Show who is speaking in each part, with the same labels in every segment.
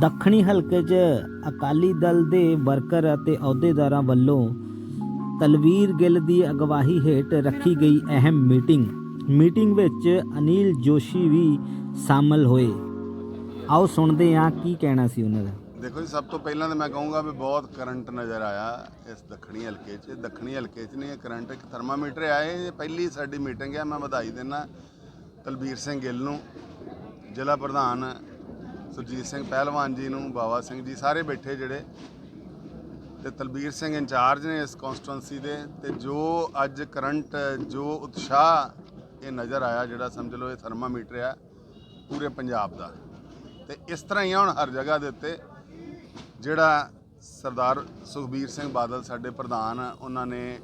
Speaker 1: ਦੱਖਣੀ ਹਲਕੇ 'ਚ ਅਕਾਲੀ ਦਲ ਦੇ ਵਰਕਰ ਅਤੇ ਅਹੁਦੇਦਾਰਾਂ ਵੱਲੋਂ ਤਲਵੀਰ ਗਿੱਲ ਦੀ ਅਗਵਾਈ ਹੇਠ ਰੱਖੀ ਗਈ ਅਹਿਮ ਮੀਟਿੰਗ। ਮੀਟਿੰਗ ਵਿੱਚ ਅਨਿਲ ਜੋਸ਼ੀ ਵੀ ਸ਼ਾਮਲ ਹੋਏ। ਆਓ ਸੁਣਦੇ ਹਾਂ ਕੀ ਕਹਿਣਾ ਸੀ ਉਹਨਾਂ ਦਾ।
Speaker 2: ਦੇਖੋ ਜੀ, ਸਭ ਤੋਂ ਪਹਿਲਾਂ ਤਾਂ ਮੈਂ ਕਹੂੰਗਾ ਵੀ ਬਹੁਤ ਕਰੰਟ ਨਜ਼ਰ ਆਇਆ ਇਸ ਦੱਖਣੀ ਹਲਕੇ 'ਚ। ਦੱਖਣੀ ਹਲਕੇ 'ਚ ਨਹੀਂ ਕਰੰਟ ਇੱਕ ਥਰਮਾਮੀਟਰ ਆਏ ਪਹਿਲੀ ਸਾਡੀ ਮੀਟਿੰਗ ਹੈ ਮੈਂ ਵਧਾਈ ਦਿੰਦਾ ਤਲਬੀਰ ਸਿੰਘ ਗਿੱਲ ਨੂੰ, ਜ਼ਿਲ੍ਹਾ ਪ੍ਰਧਾਨ ਸੁਰਜੀਤ ਸਿੰਘ ਪਹਿਲਵਾਨ ਜੀ ਨੂੰ, ਬਾਵਾ ਸਿੰਘ ਜੀ, ਸਾਰੇ ਬੈਠੇ ਜਿਹੜੇ ਤੇ ਤਲਬੀਰ ਸਿੰਘ ਇੰਚਾਰਜ ਨੇ ਇਸ ਕਨਸਟੀਟੁਐਂਸੀ ਦੇ ਤੇ ਜੋ ਅੱਜ ਕਰੰਟ, ਜੋ ਉਤਸ਼ਾਹ ਇਹ ਨਜ਼ਰ ਆਇਆ ਜਿਹੜਾ ਸਮਝ ਲਓ ਇਹ ਥਰਮਾਮੀਟਰ ਆ, ਪੂਰੇ ਪੰਜਾਬ ਦਾ। ਤੇ ਇਸ ਤਰ੍ਹਾਂ ਹੀ ਆ ਹੁਣ ਹਰ ਜਗ੍ਹਾ ਦੇ ਉੱਤੇ ਜਿਹੜਾ ਸਰਦਾਰ ਸੁਖਬੀਰ ਸਿੰਘ ਬਾਦਲ ਸਾਡੇ ਪ੍ਰਧਾਨ ਉਹਨਾਂ ਨੇ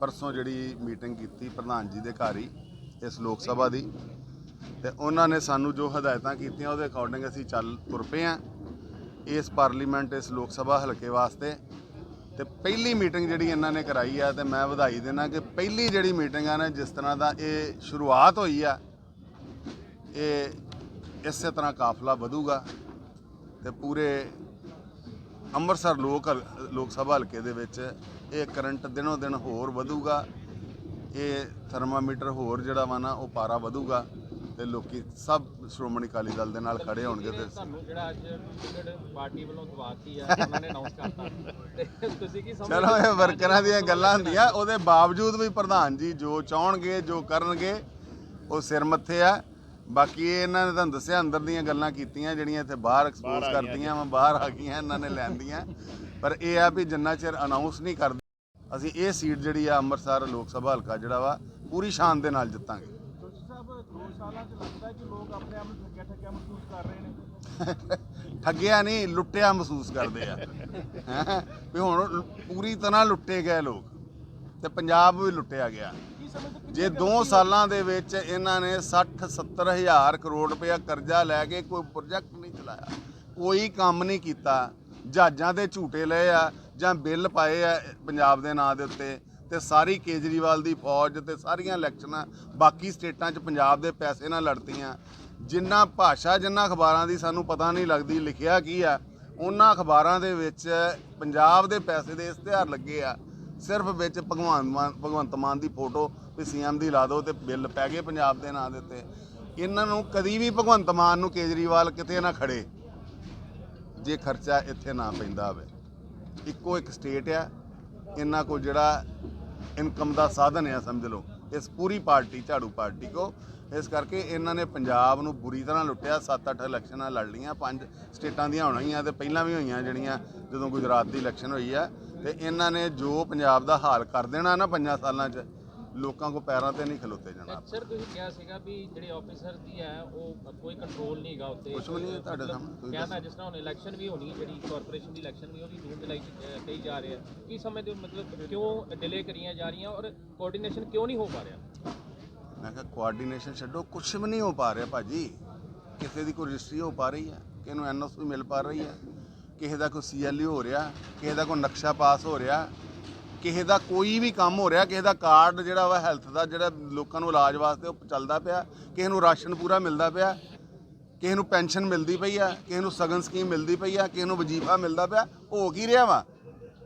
Speaker 2: ਪਰਸੋਂ ਜਿਹੜੀ ਮੀਟਿੰਗ ਕੀਤੀ ਪ੍ਰਧਾਨ ਜੀ ਦੇ ਘਰ ਹੀ, ਇਸ ਲੋਕ ਸਭਾ ਦੀ। ਤੇ ਉਹਨਾਂ ਨੇ ਸਾਨੂੰ ਜੋ ਹਦਾਇਤਾਂ ਕੀਤੀਆਂ ਉਹਦੇ ਅਕੋਰਡਿੰਗ ਅਸੀਂ ਚੱਲ ਤੁਰ ਪਏ ਆ ਇਸ ਪਾਰਲੀਮੈਂਟ ਇਸ ਲੋਕ ਸਭਾ ਹਲਕੇ ਵਾਸਤੇ। ਤੇ ਪਹਿਲੀ ਮੀਟਿੰਗ ਜਿਹੜੀ ਇਹਨਾਂ ਨੇ ਕਰਾਈ ਆ ਤੇ ਮੈਂ ਵਧਾਈ ਦੇਣਾ ਕਿ ਪਹਿਲੀ ਜਿਹੜੀ ਮੀਟਿੰਗ ਆ ਨਾ, ਜਿਸ ਤਰ੍ਹਾਂ ਦਾ ਇਹ ਸ਼ੁਰੂਆਤ ਹੋਈ ਆ, ਇਹ ਇਸੇ ਤਰ੍ਹਾਂ ਕਾਫਲਾ ਵਧੂਗਾ ਤੇ ਪੂਰੇ ਅੰਮ੍ਰਿਤਸਰ ਲੋਕ ਹਲ- ਲੋਕ ਸਭਾ ਹਲਕੇ ਦੇ ਵਿੱਚ ਇਹ ਕਰੰਟ ਦਿਨੋ ਦਿਨ ਹੋਰ ਵਧੂਗਾ, ਇਹ ਥਰਮਾਮੀਟਰ ਹੋਰ ਜਿਹੜਾ ਵਾ ਨਾ ਉਹ ਪਾਰਾ ਵਧੂਗਾ। ਤੇ ਲੋਕੀ ਸਭ ਸ਼੍ਰੋਮਣੀ ਅਕਾਲੀ ਦਲ ਦੇ ਨਾਲ ਖੜੇ ਹੋਣਗੇ ਤੇ
Speaker 3: ਤੁਹਾਨੂੰ ਜਿਹੜਾ ਅੱਜ ਟਿਕਟ ਪਾਰਟੀ ਵੱਲੋਂ ਦਵਾਤੀ ਆ ਉਹਨਾਂ ਨੇ ਅਨਾਉਂਸ ਕਰਤਾ। ਤੇ ਤੁਸੀਂ ਕੀ ਸਮਝਦੇ
Speaker 2: ਚਲੋ ਇਹ ਵਰਕਰਾਂ ਦੀਆਂ ਗੱਲਾਂ ਹੁੰਦੀਆਂ। ਉਹਦੇ ਬਾਵਜੂਦ ਵੀ ਪ੍ਰਧਾਨ ਜੀ ਜੋ ਚਾਹਣਗੇ ਜੋ ਕਰਨਗੇ ਉਹ ਸਿਰ ਮੱਥੇ ਆ। ਬਾਕੀ ਇਹ ਇਹਨਾਂ ਨੇ ਤੁਹਾਨੂੰ ਦੱਸਿਆ ਅੰਦਰ ਦੀਆਂ ਗੱਲਾਂ ਕੀਤੀਆਂ ਜਿਹੜੀਆਂ ਇੱਥੇ ਬਾਹਰ ਐਕਸਪੋਜ਼ ਕਰਦੀਆਂ ਵਾ ਬਾਹਰ ਆ ਗਈਆਂ ਇਹਨਾਂ ਨੇ ਲੈਂਦੀਆਂ। ਪਰ ਇਹ ਆ ਵੀ ਜਿੰਨਾ ਚਿਰ ਅਨਾਉਂਸ ਨਹੀਂ ਕਰਦੇ ਅਸੀਂ ਇਹ ਸੀਟ ਜਿਹੜੀ ਆ ਅੰਮ੍ਰਿਤਸਰ ਲੋਕ ਸਭਾ ਹਲਕਾ ਜਿਹੜਾ ਵਾ ਪੂਰੀ ਸ਼ਾਨ ਦੇ ਨਾਲ ਜਿੱਤਾਂਗੇ।
Speaker 4: ਸਾਲਾਂ 'ਚ ਲੱਗਦਾ ਹੈ ਕਿ ਲੋਕ ਆਪਣੇ ਆਪ ਨੂੰ ਠੱਗਿਆ ਠੱਗਿਆ ਮਹਿਸੂਸ ਕਰ ਰਹੇ ਨੇ।
Speaker 2: ਠੱਗਿਆ ਨਹੀਂ ਲੁੱਟਿਆ ਮਹਿਸੂਸ ਕਰਦੇ ਆ। ਵੀ ਹੁਣ ਪੂਰੀ ਤਰ੍ਹਾਂ ਲੁੱਟੇ ਗਏ ਲੋਕ ਤੇ ਪੰਜਾਬ ਵੀ ਲੁੱਟਿਆ ਗਿਆ। ਜੇ 2 ਸਾਲਾਂ ਦੇ ਵਿੱਚ ਇਹਨਾਂ ਨੇ 60 70 ਹਜ਼ਾਰ ਕਰੋੜ ਰੁਪਇਆ ਕਰਜ਼ਾ ਲੈ ਕੇ ਕੋਈ ਪ੍ਰੋਜੈਕਟ ਨਹੀਂ ਚਲਾਇਆ ਕੋਈ ਕੰਮ ਨਹੀਂ ਕੀਤਾ ਜਹਾਜ਼ਾਂ ਦੇ ਝੂਟੇ ਲਏ ਆ ਜਾਂ ਬਿੱਲ ਪਾਏ ਆ ਪੰਜਾਬ ਦੇ ਨਾਂ ਦੇ ਉੱਤੇ। ਤੇ ਸਾਰੀ ਕੇਜਰੀਵਾਲ ਦੀ ਫੌਜ ਤੇ ਸਾਰੀਆਂ ਇਲੈਕਸ਼ਨਾਂ ਬਾਕੀ ਸਟੇਟਾਂ 'ਚ ਪੰਜਾਬ ਦੇ ਪੈਸੇ ਨਾਲ ਲੜਤੀਆਂ। ਜਿੰਨਾ ਭਾਸ਼ਾ, ਜਿੰਨਾ ਅਖਬਾਰਾਂ ਦੀ ਸਾਨੂੰ ਪਤਾ ਨਹੀਂ ਲੱਗਦੀ, ਲਿਖਿਆ ਕੀ ਆ, ਉਹਨਾਂ ਅਖਬਾਰਾਂ ਦੇ ਵਿੱਚ ਪੰਜਾਬ ਦੇ ਪੈਸੇ ਦੇ ਇਸ਼ਤਿਹਾਰ ਲੱਗੇ ਆ। ਸਿਰਫ ਵਿੱਚ ਭਗਵਾਨ ਮਾਨ, ਭਗਵੰਤ ਮਾਨ ਦੀ ਫੋਟੋ ਵੀ ਸੀਐਮ ਦੀ ਲਾ ਦਿਓ ਤੇ ਬਿੱਲ ਪੈ ਗਏ ਪੰਜਾਬ ਦੇ ਨਾਂ ਦੇ ਉੱਤੇ। ਇਹਨਾਂ ਨੂੰ ਕਦੀ ਵੀ ਭਗਵੰਤ ਮਾਨ ਨੂੰ ਕੇਜਰੀਵਾਲ ਕਿਤੇ ਨਾ ਖੜੇ। ਜੇ ਖਰਚਾ ਇੱਥੇ ਨਾ ਪੈਂਦਾ ਹੋਵੇ। ਇੱਕੋ ਇੱਕ ਸਟੇਟ ਆ। ਇਹਨਾਂ ਕੋਲ ਜਿਹੜਾ ਇਨਕਮ ਦਾ ਸਾਧਨ ਆ, ਸਮਝ ਲਓ। ਇਸ ਪੂਰੀ ਪਾਰਟੀ, ਝਾੜੂ ਪਾਰਟੀ ਕੋ। ਇਸ ਕਰਕੇ ਇਹਨਾਂ ਨੇ ਪੰਜਾਬ ਨੂੰ ਬੁਰੀ ਤਰ੍ਹਾਂ ਲੁੱਟਿਆ। 7-8 ਇਲੈਕਸ਼ਨਾਂ ਲੜ ਲਈਆਂ, ਪੰਜ ਸਟੇਟਾਂ ਦੀਆਂ ਹੋਣੀਆਂ ਤੇ ਪਹਿਲਾਂ ਵੀ ਹੋਈਆਂ ਜਿਹੜੀਆਂ ਜਦੋਂ ਗੁਜਰਾਤ ਦੀ ਇਲੈਕਸ਼ਨ ਹੋਈ ਆ। ਤੇ ਇਹਨਾਂ ਨੇ ਜੋ ਪੰਜਾਬ ਦਾ ਹਾਲ ਕਰ ਦੇਣਾ ਨਾ ਪੰਜਾਂ ਸਾਲਾਂ 'ਚ ਲੋਕਾਂ ਕੋ ਪੈਰਾਂ ਤੇ ਨਹੀਂ ਖਲੋਤੇ ਜਾਣਾ
Speaker 3: ਸਰ ਤੁਸੀਂ ਕਿਹਾ ਸੀਗਾ ਵੀ ਜਿਹੜੇ ਆਫੀਸਰ ਦੀ ਹੈ ਉਹ ਕੋਈ ਕੰਟਰੋਲ ਨਹੀਂਗਾ ਉੱਤੇ।
Speaker 2: ਕੁਛ ਵੀ ਨਹੀਂ ਹੈ ਤੁਹਾਡੇ ਸਾਹਮਣੇ, ਤੁਸੀਂ
Speaker 3: ਕਿਹਾ ਮੈਂ ਜਿਸ ਤਰ੍ਹਾਂ ਹੁਣ ਇਲੈਕਸ਼ਨ ਵੀ ਹੋਣੀ ਹੈ ਜਿਹੜੀ ਕਾਰਪੋਰੇਸ਼ਨ ਦੀ ਇਲੈਕਸ਼ਨ ਵੀ ਉਹਦੀ ਜੂਨ ਜੁਲਾਈ ਚ ਅਹ, ਕਹੀ ਜਾ ਰਿਹਾ ਕੀ ਸਮਝਦੇ ਹੋ ਮਤਲਬ ਕਿਉਂ ਡਿਲੇ ਕਰੀਆਂ ਜਾ ਰਹੀਆਂ ਔਰ ਕੋਆਰਡੀਨੇਸ਼ਨ ਕਿਉਂ ਨਹੀਂ ਹੋ ਪਾ ਰਿਹਾ?
Speaker 2: ਮੈਂ ਕਿਹਾ ਕੋਆਰਡੀਨੇਸ਼ਨ ਛੱਡੋ ਕੁਝ ਵੀ ਨਹੀਂ ਹੋ ਪਾ ਰਿਹਾ ਭਾਜੀ। ਕਿਸੇ ਦੀ ਕੋਈ ਰਜਿਸਟਰੀ ਹੋ ਪਾ ਰਹੀ ਹੈ ਕਿਸੇ ਨੂੰ ਐਨਓਸੀ ਮਿਲ ਪਾ ਰਹੀ ਹੈ ਕਿਸੇ ਦਾ ਕੋਈ ਸੀਐਲਯੂ ਹੋ ਰਿਹਾ ਕਿਸੇ ਦਾ ਕੋਈ ਨਕਸ਼ਾ ਪਾਸ ਹੋ ਰਿਹਾ ਕਿਸੇ ਦਾ ਕੋਈ ਵੀ ਕੰਮ ਹੋ ਰਿਹਾ, ਕਿਸੇ ਦਾ ਕਾਰਡ ਜਿਹੜਾ ਵਾ ਹੈਲਥ ਦਾ, ਜਿਹੜਾ ਲੋਕਾਂ ਨੂੰ ਇਲਾਜ ਵਾਸਤੇ ਉਹ ਚੱਲਦਾ ਪਿਆ, ਕਿਸੇ ਨੂੰ ਰਾਸ਼ਨ ਪੂਰਾ ਮਿਲਦਾ ਪਿਆ, ਕਿਸੇ ਨੂੰ ਪੈਨਸ਼ਨ ਮਿਲਦੀ ਪਈ ਆ, ਕਿਸੇ ਨੂੰ ਸਗਨ ਸਕੀਮ ਮਿਲਦੀ ਪਈ ਆ, ਕਿਸੇ ਨੂੰ ਵਜੀਫਾ ਮਿਲਦਾ ਪਿਆ, ਹੋ ਕੀ ਰਿਹਾ ਵਾ?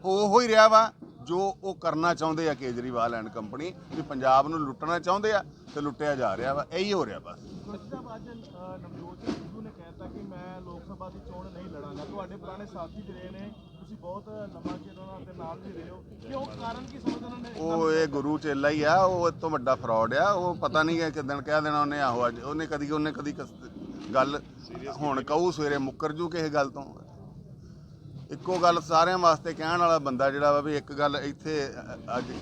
Speaker 2: ਹੋ ਹੀ ਰਿਹਾ ਵਾ। ਜੋ ਉਹ ਕਰਨਾ ਚਾਹੁੰਦੇ ਆ ਕੇਜਰੀਵਾਲ ਐਂਡ ਕੰਪਨੀ ਵੀ ਪੰਜਾਬ ਨੂੰ ਲੁੱਟਣਾ ਚਾਹੁੰਦੇ ਆ ਤੇ ਲੁੱਟਿਆ ਜਾ ਰਿਹਾ ਵਾ ਇਹੀ ਹੋ ਰਿਹਾ ਬਸ।
Speaker 4: ਨਵਜੋਤ ਸਿੱਧੂ ਨੇ ਕਹਿਤਾ ਕਿ ਮੈਂ ਲੋਕ ਸਭਾ ਦੀ ਚੋਣ ਨਹੀਂ ਲੜਾਂਗਾ। ਤੁਹਾਡੇ ਪੁਰਾਣੇ ਸਾਥੀ ਜਿਹੜੇ ਨੇ ਤੁਸੀਂ ਬਹੁਤ ਲੰਮਾ ਚਿਰ ਉਹਨਾਂ ਦੇ ਨਾਲ ਵੀ ਰਹੇ ਹੋ। ਕਿਉਂ ਕਾਰਨ ਕੀ ਉਹਨਾਂ ਨੇ?
Speaker 2: ਉਹ ਇਹ ਗੁਰੂ ਚੇਲਾ ਹੀ ਆ ਉਹ ਇਹ ਤੋਂ ਵੱਡਾ ਫਰਾਡ ਆ ਉਹ ਪਤਾ ਨਹੀਂ ਕਿ ਕਿਦਣ ਕਹਿ ਦੇਣਾ ਉਹਨੇ ਆਹੋ ਅੱਜ ਉਹਨੇ ਕਦੀ ਉਹਨੇ ਕਦੀ ਗੱਲ ਹੁਣ ਕਹੂ ਸਵੇਰੇ ਮੁੱਕਰ ਜੂ ਕਿਸੇ ਗੱਲ ਤੋਂ। ਇੱਕੋ ਗੱਲ ਸਾਰਿਆਂ ਵਾਸਤੇ ਕਹਿਣ ਵਾਲਾ ਬੰਦਾ ਜਿਹੜਾ ਵਾ ਵੀ ਇੱਕ ਗੱਲ ਇੱਥੇ ਅੱਜ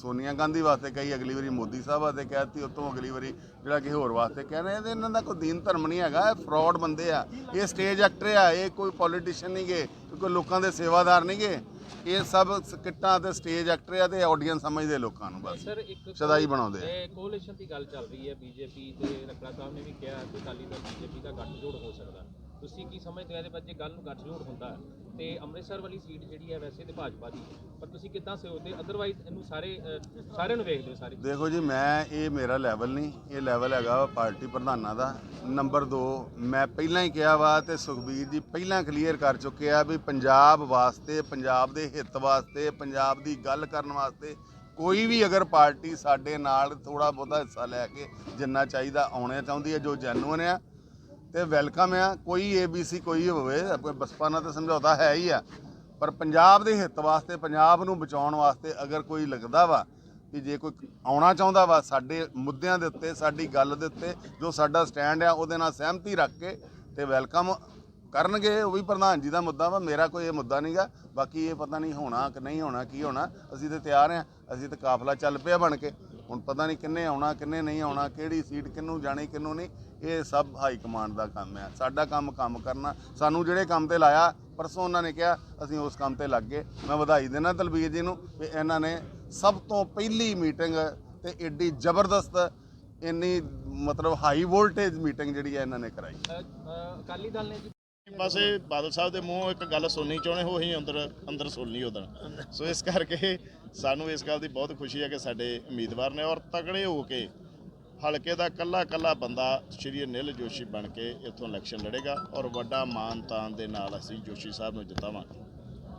Speaker 2: ਸੋਨੀਆ ਗਾਂਧੀ ਵਾਸਤੇ ਕਹੀ ਅਗਲੀ ਵਾਰੀ ਮੋਦੀ ਸਾਹਿਬ ਵਾਸਤੇ ਕਹਿਤੀ ਉਤੋਂ ਅਗਲੀ ਵਾਰੀ ਜਿਹੜਾ ਕਿ ਹੋਰ ਵਾਸਤੇ ਕਹਿ ਰਹੇ ਇਹਦੇ ਇਹਨਾਂ ਦਾ ਕੋਈ ਦੀਨ ਧਰਮ ਨਹੀਂ ਹੈਗਾ ਇਹ ਫਰਾਡ ਬੰਦੇ ਆ। ਇਹ ਸਟੇਜ ਐਕਟਰ ਆ ਇਹ ਕੋਈ ਪੋਲੀਟੀਸ਼ੀਅਨ ਨਹੀਂ ਗੇ ਕੋਈ ਲੋਕਾਂ ਦੇ ਸੇਵਾਦਾਰ ਨਹੀਂ ਗੇ। ਇਹ ਸਭ ਸਕਿੱਟਾਂ ਤੇ ਸਟੇਜ ਐਕਟਰ ਆ ਤੇ ਆਡੀਅנס ਸਮਝਦੇ ਲੋਕਾਂ ਨੂੰ ਬਸ।
Speaker 3: ਸਰ ਇੱਕ
Speaker 2: ਸ਼ਦਾਈ ਬਣਾਉਂਦੇ ਆ।
Speaker 3: ਕੋਲੀਸ਼ਨ ਦੀ ਗੱਲ ਚੱਲ ਰਹੀ ਹੈ ਬੀਜੇਪੀ ਤੇ ਰਕੜਾ ਸਾਹਿਬ ਨੇ ਵੀ ਕਿਹਾ ਕਿ ਅਕਾਲੀ ਦਲ ਬੀਜੇਪੀ ਦਾ ਗੱਠਜੋੜ ਹੋ ਸਕਦਾ। ਤੁਸੀਂ ਕੀ ਸਮਝਦੇ ਹੋ ਇਹਦੇ ਬਾਰੇ ਜੇ ਗੱਲ ਨੂੰ ਗੱਠਜੋੜ ਹੁੰਦਾ ਹੈ? ਤੇ ਅੰਮ੍ਰਿਤਸਰ ਵਾਲੀ ਸੀਟ ਜਿਹੜੀ ਹੈ ਵੈਸੇ ਤੇ ਭਾਜਪਾ ਦੀ ਪਰ ਤੁਸੀਂ ਕਿੱਦਾਂ ਸੋਚਦੇ ਅਦਰਵਾਈਜ਼ ਇਹਨੂੰ ਸਾਰੇ ਅ, ਸਾਰਿਆਂ ਨੂੰ ਵੇਖਦੇ ਹੋ ਸਾਰੀ।
Speaker 2: ਦੇਖੋ ਜੀ ਮੈਂ ਇਹ ਮੇਰਾ ਲੈਵਲ ਨਹੀਂ। ਇਹ ਲੈਵਲ ਹੈਗਾ ਵਾ ਪਾਰਟੀ ਪ੍ਰਧਾਨਾਂ ਦਾ। ਨੰਬਰ 2 ਮੈਂ ਪਹਿਲਾਂ ਹੀ ਕਿਹਾ ਵਾ ਤੇ ਸੁਖਬੀਰ ਜੀ ਪਹਿਲਾਂ ਕਲੀਅਰ ਕਰ ਚੁੱਕੇ ਆ ਵੀ ਪੰਜਾਬ ਵਾਸਤੇ ਪੰਜਾਬ ਦੇ ਹਿੱਤ ਵਾਸਤੇ ਪੰਜਾਬ ਦੀ ਗੱਲ ਕਰਨ ਵਾਸਤੇ ਕੋਈ ਵੀ ਅਗਰ ਪਾਰਟੀ ਸਾਡੇ ਨਾਲ ਥੋੜਾ ਬਹੁਤਾ ਹਿੱਸਾ ਲੈ ਕੇ ਜਿੰਨਾ ਚਾਹੀਦਾ ਆਉਣਾ ਚਾਹੁੰਦੀ ਹੈ ਜੋ ਜੈਨੂਨ ਆ ਤੇ ਵੈਲਕਮ ਆ। ਕੋਈ ਏਬੀਸੀ ਕੋਈ ਹੋਵੇ ਕੋਈ ਬਸਪਾ ਨਾਲ ਤਾਂ ਸਮਝੌਤਾ ਹੈ ਹੀ ਆ। ਪਰ ਪੰਜਾਬ ਦੇ ਹਿੱਤ ਵਾਸਤੇ, ਪੰਜਾਬ ਨੂੰ ਬਚਾਉਣ ਵਾਸਤੇ ਅਗਰ ਕੋਈ ਲੱਗਦਾ ਵਾ ਕਿ ਜੇ ਕੋਈ ਆਉਣਾ ਚਾਹੁੰਦਾ ਵਾ ਸਾਡੇ ਮੁੱਦਿਆਂ ਦੇ ਉੱਤੇ, ਸਾਡੀ ਗੱਲ ਦੇ ਉੱਤੇ, ਜੋ ਸਾਡਾ ਸਟੈਂਡ ਆ, ਉਹਦੇ ਨਾਲ ਸਹਿਮਤੀ ਰੱਖ ਕੇ ਤੇ ਵੈਲਕਮ ਕਰਨਗੇ, ਉਹ ਵੀ ਪ੍ਰਧਾਨ ਜੀ ਦਾ ਮੁੱਦਾ ਵਾ। ਮੇਰਾ ਕੋਈ ਇਹ ਮੁੱਦਾ ਨਹੀਂਗਾ ਬਾਕੀ ਇਹ ਪਤਾ ਨਹੀਂ ਹੋਣਾ ਕਿ ਨਹੀਂ ਹੋਣਾ, ਕੀ ਹੋਣਾ। ਅਸੀਂ ਤੇ ਤਿਆਰ ਆ। ਅਸੀਂ ਤੇ ਕਾਫਲਾ ਚੱਲ ਪਿਆ ਬਣ ਕੇ। ਹੁਣ ਪਤਾ ਨਹੀਂ ਕਿੰਨੇ ਆਉਣਾ, ਕਿੰਨੇ ਨਹੀਂ ਆਉਣਾ, ਕਿਹੜੀ ਸੀਟ ਕਿੰਨੂੰ ਜਾਣੀ ਕਿੰਨੂੰ ਨਹੀਂ, ਇਹ ਸਭ ਹਾਈ ਕਮਾਂਡ ਦਾ ਕੰਮ ਹੈ। ਸਾਡਾ ਕੰਮ ਕੰਮ ਕਰਨਾ। ਸਾਨੂੰ ਜਿਹੜੇ ਕੰਮ ਤੇ ਲਾਇਆ, ਪਰਸੋਂ ਉਹਨਾਂ ਨੇ ਕਿਹਾ, ਅਸੀਂ ਉਸ ਕੰਮ ਤੇ ਲੱਗ ਗਏ। ਮੈਂ ਵਧਾਈ ਦੇਣਾ ਦਲਬੀਰ ਜੀ ਨੂੰ ਵੀ ਇਹਨਾਂ ਨੇ ਸਭ ਤੋਂ ਪਹਿਲੀ ਮੀਟਿੰਗ ਤੇ ਏਡੀ ਜ਼ਬਰਦਸਤ ਇੰਨੀ ਮਤਲਬ ਹਾਈ ਵੋਲਟੇਜ ਮੀਟਿੰਗ ਜਿਹੜੀ ਹੈ ਇਹਨਾਂ ਨੇ ਕਰਾਈ।
Speaker 3: ਅਕਾਲੀ ਦਲ ਨੇ ਜੀ
Speaker 5: ਬਸ ਇਹ ਬਾਦਲ ਸਾਹਿਬ ਦੇ ਮੂੰਹੋਂ ਇੱਕ ਗੱਲ ਸੁਣਨੀ ਚਾਹੁੰਦੇ ਹੋ ਹੀ ਅੰਦਰ ਅੰਦਰ ਸੁਣਨੀ ਉਦੋਂ ਸੋ ਇਸ ਕਰਕੇ ਸਾਨੂੰ ਇਸ ਗੱਲ ਦੀ ਬਹੁਤ ਖੁਸ਼ੀ ਹੈ ਕਿ ਸਾਡੇ ਉਮੀਦਵਾਰ ਨੇ ਔਰ ਤਗੜੇ ਹੋ ਕੇ ਹਲਕੇ ਦਾ ਕੱਲਾ ਕੱਲਾ ਬੰਦਾ ਸ਼੍ਰੀ ਅਨਿਲ ਜੋਸ਼ੀ ਬਣ ਕੇ ਇੱਥੋਂ ਇਲੈਕਸ਼ਨ ਲੜੇਗਾ ਔਰ ਵੱਡਾ ਮਾਨ ਤਾਨ ਦੇ ਨਾਲ ਅਸੀਂ ਜੋਸ਼ੀ ਸਾਹਿਬ ਨੂੰ ਜਿਤਾਵਾਂਗੇ।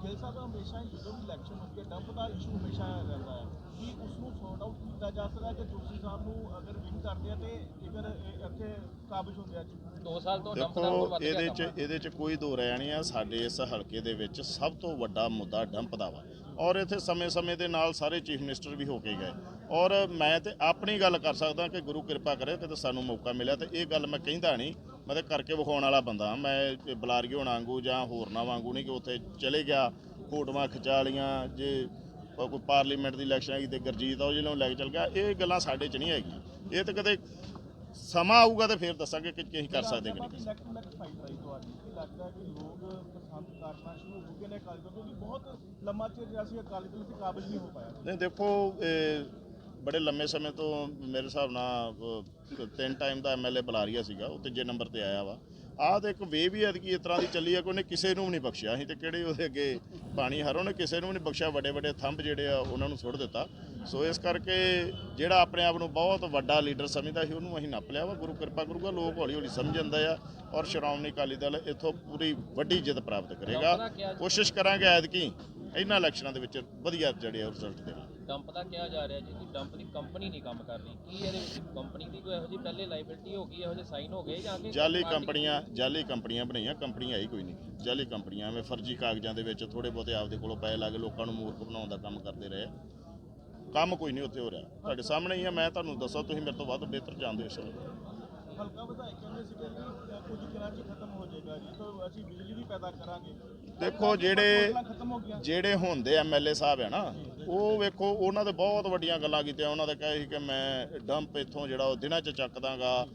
Speaker 4: ਗਿੱਲ ਸਾਹਿਬ ਹਮੇਸ਼ਾ ਹੀ ਜਦੋਂ ਵੀ ਇਲੈਕਸ਼ਨ ਹੁੰਦੀ ਹੈ ਡੰਪ ਦਾ ਇਸ਼ੂ ਹਮੇਸ਼ਾ ਰਹਿੰਦਾ ਹੈ ਕੀ ਉਸ ਨੂੰ ਸੌਟ ਆਊਟ ਕੀਤਾ ਜਾ ਸਕਦਾ ਹੈ ਕਿ ਜੋਸ਼ੀ ਸਾਹਿਬ ਨੂੰ ਅਗਰ ਵਿਨ ਕਰਦੇ ਆ ਤੇ ਜੇਕਰ ਇਹ ਇੱਥੇ ਕਾਬਜ ਹੁੰਦੇ ਆ ਜੀ
Speaker 3: 2 ਸਾਲ ਤੋਂ ਡੰਪ ਦਾ
Speaker 5: ਦੇਖੋ
Speaker 3: ਹੋਰ ਵੱਧ ਗਿਆ
Speaker 5: ਇਹਦੇ। ਚ ਇਹਦੇ ਚ ਕੋਈ ਦੋ ਰਾਇ ਨਹੀਂ ਆ ਸਾਡੇ ਇਸ ਹਲਕੇ ਦੇ ਵਿੱਚ ਸਭ ਤੋਂ ਵੱਡਾ ਮੁੱਦਾ ਡੰਪ ਦਾ ਵਾ। ਔਰ ਇੱਥੇ ਸਮੇਂ-ਸਮੇਂ ਦੇ ਨਾਲ ਸਾਰੇ ਚੀਫ ਮਿਨਿਸਟਰ ਵੀ ਹੋ ਕੇ ਗਏ। ਔਰ ਮੈਂ ਤੇ ਆਪਣੀ ਗੱਲ ਕਰ ਸਕਦਾ ਕਿ ਗੁਰੂ ਕਿਰਪਾ ਕਰੇ ਕਿਤੇ ਸਾਨੂੰ ਮੌਕਾ ਮਿਲਿਆ ਤੇ ਇਹ ਗੱਲ ਮੈਂ ਕਹਿੰਦਾ ਨਹੀਂ ਮੈਂ ਤੇ ਕਰਕੇ ਵਿਖਾਉਣ ਵਾਲਾ ਬੰਦਾ। ਮੈਂ ਬਲਾਰੀਓ ਵਾਂਗੂ ਜਾਂ ਹੋਰਨਾਂ ਵਾਂਗੂ ਨਹੀਂ ਕਿ ਉੱਥੇ ਚਲੇ ਗਿਆ ਫੋਟੋਆਂ ਖਿਚਾ ਲੀਆਂ ਜੇ ਕੋਈ ਪਾਰਲੀਮੈਂਟ ਦੀ ਇਲੈਕਸ਼ਨ ਹੈਗੀ ਤੇ ਗਰਜੀਤ ਉਹ ਜਿਹਨੂੰ ਲੈ ਕੇ ਚਲ ਗਿਆ ਇਹ ਗੱਲਾਂ ਸਾਡੇ 'ਚ ਨਹੀਂ ਹੈਗੀਆਂ। ਇਹ ਤਾਂ ਕਦੇ ਸਮਾਂ ਆਊਗਾ ਤੇ ਫਿਰ ਦੱਸਾਂਗੇ ਕਿ ਕੀ ਅਸੀਂ ਕਰ ਸਕਦੇ ਕਿ ਨਹੀਂ
Speaker 4: ਕੀ ਲੱਗਦਾ ਹੈ ਕਿ ਲੋਕ ਪਸੰਦ ਕਰਨਾ ਸ਼ੁਰੂ ਹੋ ਗਏ ਨੇ ਅਕਾਲੀ ਦਲ ਕਿਉਂਕਿ ਬਹੁਤ ਲੰਮਾ ਚਿਰ ਰਿਹਾ ਸੀ ਅਕਾਲੀ ਦਲ ਤੇ ਕਾਬਜ ਨਹੀਂ ਹੋ ਪਾਇਆ।
Speaker 5: ਨਹੀਂ ਦੇਖੋ ਬੜੇ ਲੰਮੇ ਸਮੇਂ ਤੋਂ ਮੇਰੇ ਹਿਸਾਬ ਨਾਲ ਤਿੰਨ ਟਾਈਮ ਦਾ ਐਮਐਲਏ ਬੁਲਾਰੀਆ ਸੀਗਾ ਉਹ ਤੀਜੇ ਨੰਬਰ ਤੇ ਆਇਆ ਵਾ। ਆਹ ਤੇ ਇੱਕ ਵੇ ਵੀ ਐਤਕੀ ਇਸ ਤਰ੍ਹਾਂ ਦੀ ਚੱਲੀ ਆ ਕਿ ਉਹਨੇ ਕਿਸੇ ਨੂੰ ਵੀ ਨਹੀਂ ਬਖਸ਼ਿਆ। ਅਸੀਂ ਤੇ ਕਿਹੜੇ ਉਹਦੇ ਅੱਗੇ ਪਾਣੀ ਹਰ ਉਹਨੇ ਕਿਸੇ ਨੂੰ ਵੀ ਨਹੀਂ ਬਖਸ਼ਿਆ। ਵੱਡੇ ਵੱਡੇ ਥੰਬ ਜਿਹੜੇ ਆ ਉਹਨਾਂ ਨੂੰ ਸੁੱਟ ਦਿੱਤਾ। ਸੋ ਇਸ ਕਰਕੇ ਜਿਹੜਾ ਆਪਣੇ ਆਪ ਨੂੰ ਬਹੁਤ ਵੱਡਾ ਲੀਡਰ ਸਮਝਦਾ ਸੀ ਉਹਨੂੰ ਅਸੀਂ ਨੱਪ ਲਿਆ ਵਾ। ਗੁਰੂ ਕਿਰਪਾ ਕਰੂਗਾ ਲੋਕ ਹੌਲੀ ਹੌਲੀ ਸਮਝ ਜਾਂਦੇ ਆ ਔਰ ਸ਼੍ਰੋਮਣੀ ਅਕਾਲੀ ਦਲ ਇੱਥੋਂ ਪੂਰੀ ਵੱਡੀ ਜਿੱਤ ਪ੍ਰਾਪਤ ਕਰੇਗਾ। ਕੋਸ਼ਿਸ਼ ਕਰਾਂਗੇ ਐਤਕੀ ਇਹਨਾਂ ਇਲੈਕਸ਼ਨਾਂ ਦੇ ਵਿੱਚ ਵਧੀਆ ਜਿਹੜੇ ਰਿਜ਼ਲਟ ਦੇਣਾ।
Speaker 3: ਡੰਪ ਦਾ ਕਿਹਾ ਜਾ ਰਿਹਾ ਜੀ ਕਿ ਡੰਪ ਦੀ ਕੰਪਨੀ ਨਹੀਂ ਕੰਮ ਕਰ ਰਹੀ। ਕੀ ਇਹਦੇ ਵਿੱਚ ਕੰਪਨੀ ਦੀ ਕੋਈ ਇਹੋ ਜਿਹੀ ਪਹਿਲੇ ਲਾਇਬਿਲਟੀ ਹੋ ਗਈ ਇਹੋ ਜਿਹੇ ਸਾਈਨ ਹੋ ਗਏ ਜਾਂ ਕਿ
Speaker 5: ਜਾਲੀ ਕੰਪਨੀਆਂ ਜਾਲੀ ਕੰਪਨੀਆਂ ਬਣਾਈਆਂ ਕੰਪਨੀ ਆਈ ਕੋਈ ਨਹੀਂ। ਜਾਲੀ ਕੰਪਨੀਆਂ ਐਵੇਂ ਫਰਜ਼ੀ ਕਾਗਜ਼ਾਂ ਦੇ ਵਿੱਚ ਥੋੜੇ ਬਹੁਤੇ ਆਪਦੇ ਕੋਲੋਂ ਪੈਸੇ ਲਾ ਕੇ ਲੋਕਾਂ ਨੂੰ ਮੂਰਖ ਬਣਾਉਣ ਦਾ ਕੰਮ ਕਰਦੇ ਰਹੇ। ਕੰਮ ਕੋਈ ਨਹੀਂ ਉੱਥੇ ਹੋ ਰਿਹਾ। ਤੁਹਾਡੇ ਸਾਹਮਣੇ ਹੀ ਆ ਮੈਂ ਤੁਹਾਨੂੰ ਦੱਸਾਂ ਤੁਸੀਂ ਮੇਰੇ ਤੋਂ ਵੱਧ ਬਿਹਤਰ ਜਾਣਦੇ ਹੋ ਇਸ
Speaker 4: ਹਲਕਾ ਵਿਧਾਇਕ ਕਹਿੰਦੇ ਸੀ ਕਿ ਕੁਝ ਦਿਨਾਂ 'ਚ ਖਤਮ ਹੋ ਜਾਏਗਾ ਜੀ ਤਾਂ ਅਸੀਂ ਬਿਜਲੀ ਵੀ ਪੈਦਾ ਕਰਾਂਗੇ।
Speaker 5: ਦੇਖੋ ਜਿਹੜੇ
Speaker 4: ਫਸਲਾਂ ਖਤਮ ਹੋ ਗਈਆਂ
Speaker 5: ਜਿਹੜੇ ਹੁੰਦੇ ਐਮਐਲਏ ਸਾਹਿਬ ਹੈ ਨਾ, ਉਹ ਵੇਖੋ, ਉਹਨਾਂ ਦੇ ਬਹੁਤ ਵੱਡੀਆਂ ਗੱਲਾਂ ਕੀਤੀਆਂ। ਉਹਨਾਂ ਦੇ ਕਹੇ ਸੀ ਕਿ ਮੈਂ ਡੰਪ ਇੱਥੋਂ ਜਿਹੜਾ ਉਹ ਦਿਨਾਂ 'ਚ ਚੱਕ ਦਾਂਗਾ।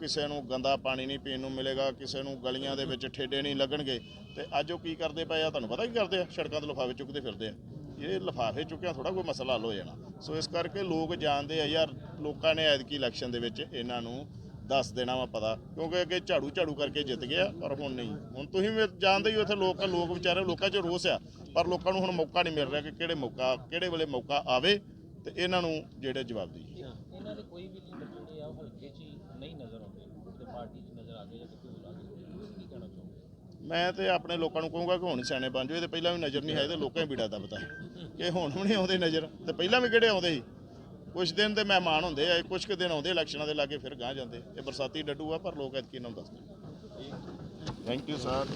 Speaker 5: ਕਿਸੇ ਨੂੰ ਗੰਦਾ ਪਾਣੀ ਨਹੀਂ ਪੀਣ ਨੂੰ ਮਿਲੇਗਾ, ਕਿਸੇ ਨੂੰ ਗਲੀਆਂ ਦੇ ਵਿੱਚ ਠੇਡੇ ਨਹੀਂ ਲੱਗਣਗੇ। ਤੇ ਅੱਜ ਉਹ ਕੀ ਕਰਦੇ ਪਏ ਆ, ਤੁਹਾਨੂੰ ਪਤਾ ਕੀ ਕਰਦੇ ਆ? ਸੜਕਾਂ ਤੋਂ ਲਿਫਾਫੇ ਚੁੱਕਦੇ ਫਿਰਦੇ ਆ। ਇਹ ਲਿਫਾਫੇ ਚੁੱਕਿਆ ਥੋੜਾ ਕੋਈ ਮਸਲਾ ਹੱਲ ਹੋ ਜਾਣਾ। ਸੋ ਇਸ ਕਰਕੇ ਲੋਕ ਜਾਣਦੇ ਆ, ਯਾਰ ਲੋਕਾਂ ਨੇ ਐਤਕੀ ਇਲੈਕਸ਼ਨ ਦੇ ਵਿੱਚ ਇਹਨਾਂ ਨੂੰ ਦੱਸ ਦੇਣਾ ਵਾ ਪਤਾ ਕਿਉਂਕਿ ਅੱਗੇ ਝਾੜੂ ਝਾੜੂ ਕਰਕੇ ਜਿੱਤ ਗਿਆ ਪਰ ਹੁਣ ਨਹੀਂ। ਹੁਣ ਤੁਸੀਂ ਵੀ ਜਾਣਦੇ ਹੀ ਇੱਥੇ ਲੋਕ ਲੋਕ ਵਿਚਾਰੇ ਲੋਕਾਂ 'ਚ ਰੋਸ ਆ ਪਰ ਲੋਕਾਂ ਨੂੰ ਹੁਣ ਮੌਕਾ ਨਹੀਂ ਮਿਲ ਰਿਹਾ ਕਿ ਕਿਹੜੇ ਮੌਕਾ ਕਿਹੜੇ ਵੇਲੇ ਮੌਕਾ ਆਵੇ ਤੇ ਇਹਨਾਂ ਨੂੰ ਜਿਹੜੇ ਜਵਾਬ ਦੇਈਏ।
Speaker 3: ਇਹਨਾਂ ਦੇ ਕੋਈ ਵੀ ਲੀਡਰ ਜਿਹੜੇ ਆ ਉਹ ਹਲਕੇ 'ਚ ਹੀ ਨਹੀਂ ਨਜ਼ਰ ਆਉਂਦੇ ਤੇ ਪਾਰਟੀ 'ਚ ਨਜ਼ਰ ਆ ਗਏ ਜਾਂ ਕਿਤੇ ਹੋਰ ਆ ਗਏ ਤੁਸੀਂ ਕੀ ਕਹਿਣਾ ਚਾਹੋਗੇ?
Speaker 5: ਮੈਂ ਤੇ ਆਪਣੇ ਲੋਕਾਂ ਨੂੰ ਕਹੂੰਗਾ ਕਿ ਹੁਣ ਸਿਆਣੇ ਬਣ ਜਾਓ ਇਹ ਤੇ ਪਹਿਲਾਂ ਵੀ ਨਜ਼ਰ ਨਹੀਂ ਆਏ ਤੇ ਲੋਕਾਂ ਹੀ ਬੀੜਾ ਦੱਬਦਾ ਕਿ ਹੁਣ ਵੀ ਨਹੀਂ ਆਉਂਦੇ ਨਜ਼ਰ ਤੇ ਪਹਿਲਾਂ ਵੀ ਕਿਹੜੇ ਆਉਂਦੇ ਸੀ? ਕੁਝ ਦਿਨ ਦੇ ਮਹਿਮਾਨ ਹੁੰਦੇ ਆ ਕੁਝ ਕੁ ਦਿਨ ਆਉਂਦੇ, ਇਲੈਕਸ਼ਨਾਂ ਦੇ ਲਾਗੇ ਫਿਰ ਗਾਂ ਜਾਂਦੇ। ਇਹ ਬਰਸਾਤੀ ਡੱਡੂ ਆ, ਪਰ ਲੋਕ ਐਤਕੀ ਇਹਨਾਂ ਨੂੰ ਦੱਸਦੇ। Thank you sir